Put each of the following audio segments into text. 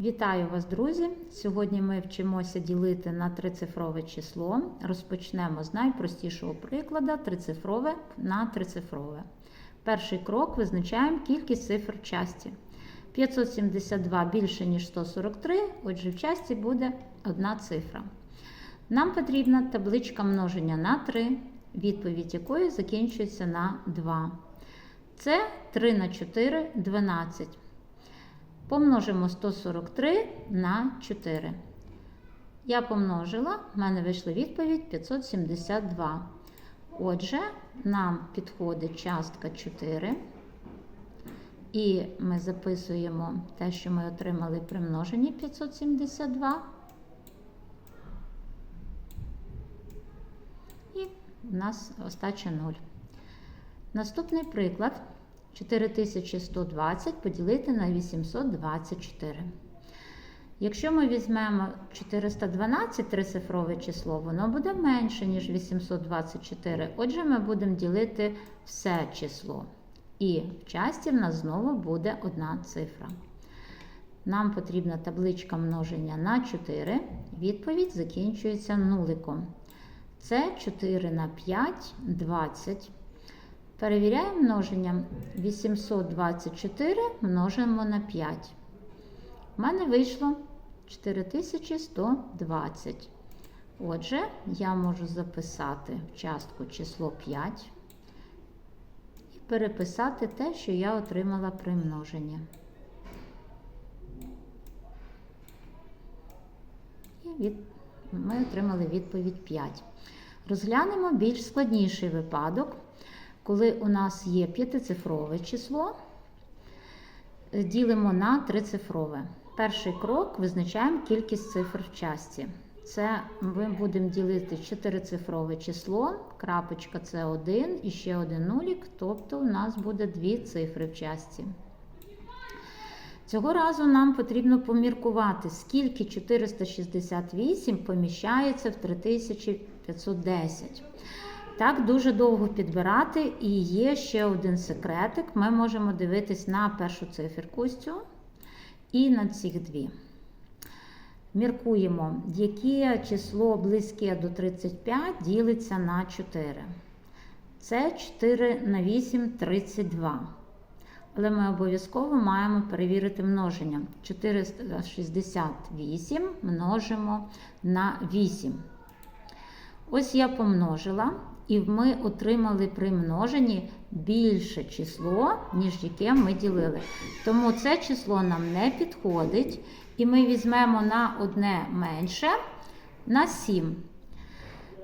Вітаю вас, друзі! Сьогодні ми вчимося ділити на трицифрове число. Розпочнемо з найпростішого прикладу трицифрове на трицифрове. Перший крок визначаємо кількість цифр в часті. 572 більше, ніж 143, отже, в часті буде одна цифра. Нам потрібна табличка множення на 3, відповідь якої закінчується на 2. Це 3 на 4 12. Помножимо 143 на 4. Я помножила, в мене вийшла відповідь 572. Отже, нам підходить частка 4. І ми записуємо те, що ми отримали при множенні 572. І в нас остача 0. Наступний приклад. 4120 поділити на 824. Якщо ми візьмемо 412 трицифрове число, воно буде менше, ніж 824. Отже, ми будемо ділити все число. І в часті в нас знову буде одна цифра. Нам потрібна табличка множення на 4. Відповідь закінчується нуликом. Це 4 на 5 20. Перевіряємо множенням 824 множимо на 5. У мене вийшло 4120. Отже, я можу записати в частку число 5 і переписати те, що я отримала при множенні. І від... ми отримали відповідь 5. Розглянемо більш складніший випадок коли у нас є п'ятицифрове число, ділимо на трицифрове. Перший крок визначаємо кількість цифр в часті. Це ми будемо ділити чотирицифрове число, крапочка це 1 і ще один нулік, тобто у нас буде дві цифри в часті. Цього разу нам потрібно поміркувати, скільки 468 поміщається в 3510. Так, дуже довго підбирати, і є ще один секретик. Ми можемо дивитись на першу циферку ось цю і на цих дві. Міркуємо, яке число близьке до 35 ділиться на 4. Це 4 на 8 32. Але ми обов'язково маємо перевірити множення. 468 множимо на 8. Ось я помножила, і ми отримали при множенні більше число, ніж яке ми ділили. Тому це число нам не підходить. І ми візьмемо на одне менше на 7.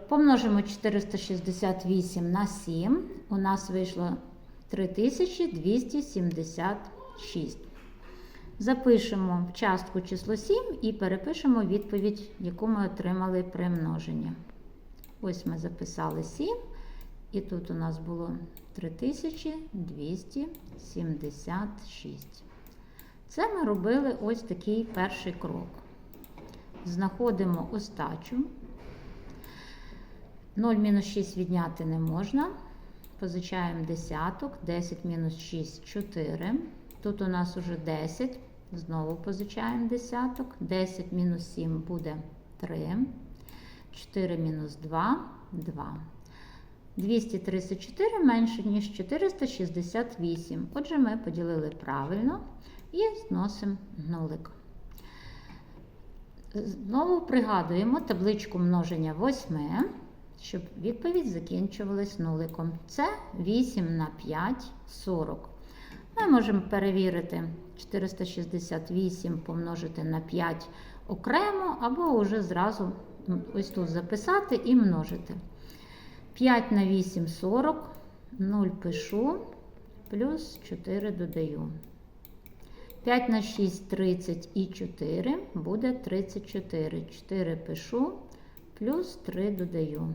Помножимо 468 на 7. У нас вийшло 3276. Запишемо в частку число 7 і перепишемо відповідь, яку ми отримали при множенні. Ось ми записали 7, і тут у нас було 3276. Це ми робили ось такий перший крок. Знаходимо остачу. 0 мінус 6 відняти не можна. Позичаємо десяток, 10 мінус 6 4. Тут у нас уже 10. Знову позичаємо десяток. 10 мінус 7 буде 3. 4 мінус 2 2. 234 менше, ніж 468. Отже, ми поділили правильно і зносимо нулик. Знову пригадуємо табличку множення 8, щоб відповідь закінчувалась нуликом. Це 8 на 5 40. Ми можемо перевірити 468 помножити на 5 окремо, або вже зразу ось тут записати і множити. 5 на 8 40, 0 пишу, плюс 4 додаю. 5 на 6 30 і 4 буде 34. 4 пишу, плюс 3 додаю.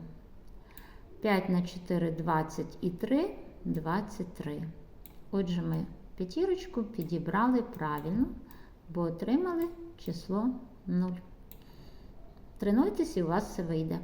5 на 4 20 і 3 23. Отже, ми п'ятірочку підібрали правильно, бо отримали число 0. Тренуйтесь і у вас все вийде.